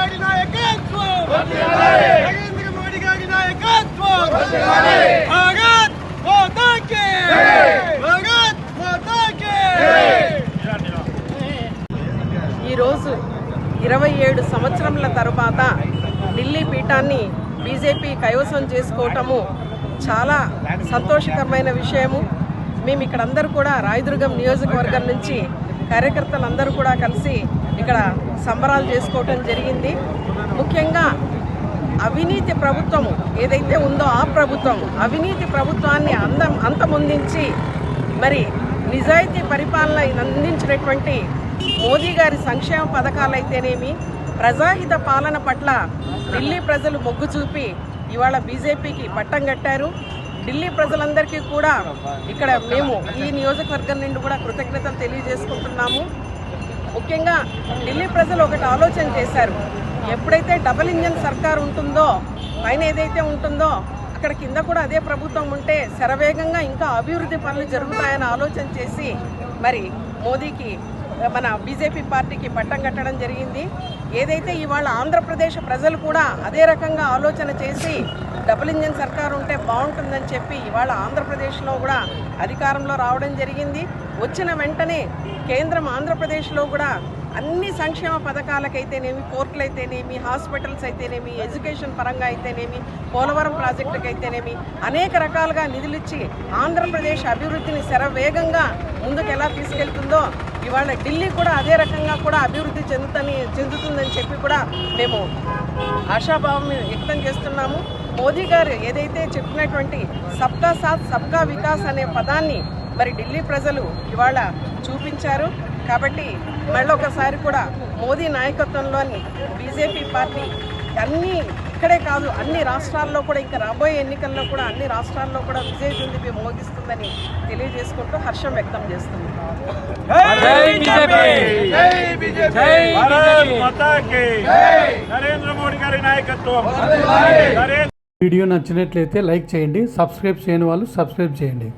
గారి నాయకత్వం! నరేంద్ర మోడీ గారి నాయకత్వం! ఈరోజు ఇరవై ఏడు సంవత్సరముల తర్వాత ఢిల్లీ పీఠాన్ని బీజేపీ కైవసం చేసుకోవటము చాలా సంతోషకరమైన విషయము. మేము ఇక్కడందరూ కూడా రాయదుర్గం నియోజకవర్గం నుంచి కార్యకర్తలందరూ కూడా కలిసి ఇక్కడ సంబరాలు చేసుకోవటం జరిగింది. ముఖ్యంగా అవినీతి ప్రభుత్వం ఏదైతే ఉందో ఆ ప్రభుత్వం అవినీతి ప్రభుత్వాన్ని అందం అంతమొందించి మరి నిజాయితీ పరిపాలన అందించినటువంటి మోదీ గారి సంక్షేమ పథకాలైతేనేమి ప్రజాహిత పాలన పట్ల ఢిల్లీ ప్రజలు మొగ్గు చూపి ఇవాళ బీజేపీకి పట్టం కట్టారు. ఢిల్లీ ప్రజలందరికీ కూడా ఇక్కడ మేము ఈ నియోజకవర్గం నుండి కూడా కృతజ్ఞతలు తెలియజేసుకుంటున్నాము. ముఖ్యంగా ఢిల్లీ ప్రజలు ఒకటి ఆలోచన చేశారు. ఎప్పుడైతే డబుల్ ఇంజన్ సర్కార్ ఉంటుందో పైన ఏదైతే ఉంటుందో అక్కడ కింద కూడా అదే ప్రభుత్వం ఉంటే శరవేగంగా ఇంకా అభివృద్ధి పనులు జరుగుతాయని ఆలోచన చేసి మరి మోదీకి మన బీజేపీ పార్టీకి పట్టం కట్టడం జరిగింది. ఏదైతే ఇవాళ ఆంధ్రప్రదేశ్ ప్రజలు కూడా అదే రకంగా ఆలోచన చేసి డబుల్ ఇంజన్ సర్కార్ ఉంటే బాగుంటుందని చెప్పి ఇవాళ ఆంధ్రప్రదేశ్లో కూడా అధికారంలో రావడం జరిగింది. వచ్చిన వెంటనే కేంద్రం ఆంధ్రప్రదేశ్లో కూడా అన్ని సంక్షేమ పథకాలకైతేనేమి కోర్టులు అయితేనేమి హాస్పిటల్స్ అయితేనేమి ఎడ్యుకేషన్ పరంగా అయితేనేమి పోలవరం ప్రాజెక్టుకి అయితేనేమి అనేక రకాలుగా నిధులిచ్చి ఆంధ్రప్రదేశ్ అభివృద్ధిని శరవేగంగా ముందుకు ఎలా తీసుకెళ్తుందో ఇవాళ ఢిల్లీ కూడా అదే రకంగా కూడా అభివృద్ధి చెందుతని చెందుతుందని చెప్పి కూడా మేము ఆశాభావం వ్యక్తం చేస్తున్నాము. మోదీ గారు ఏదైతే చెప్పినటువంటి సబ్కా సాత్ సబ్కా వికాస్ అనే పదాన్ని మరి ఢిల్లీ ప్రజలు ఇవాళ చూపించారు. కాబట్టి మళ్ళొకసారి కూడా మోదీ నాయకత్వంలోని బీజేపీ పార్టీ అన్ని ఇక్కడే కాదు అన్ని రాష్ట్రాల్లో కూడా ఇంకా రాబోయే ఎన్నికల్లో కూడా అన్ని రాష్ట్రాల్లో కూడా విజయ దుందుబి మోగిస్తుందని తెలియజేసుకుంటూ హర్షం వ్యక్తం చేస్తున్నాం. జై బీజేపీ! జై బీజేపీ! జై భారత్ బీజేపీ! మాతా కి నరేంద్ర మోడీ గారి నాయకత్వం! నరేంద్ర వీడియో నచ్చినట్లయితే లైక్ చేయండి సబ్స్క్రైబ్ చేయని వాళ్ళు సబ్స్క్రైబ్ చేయండి.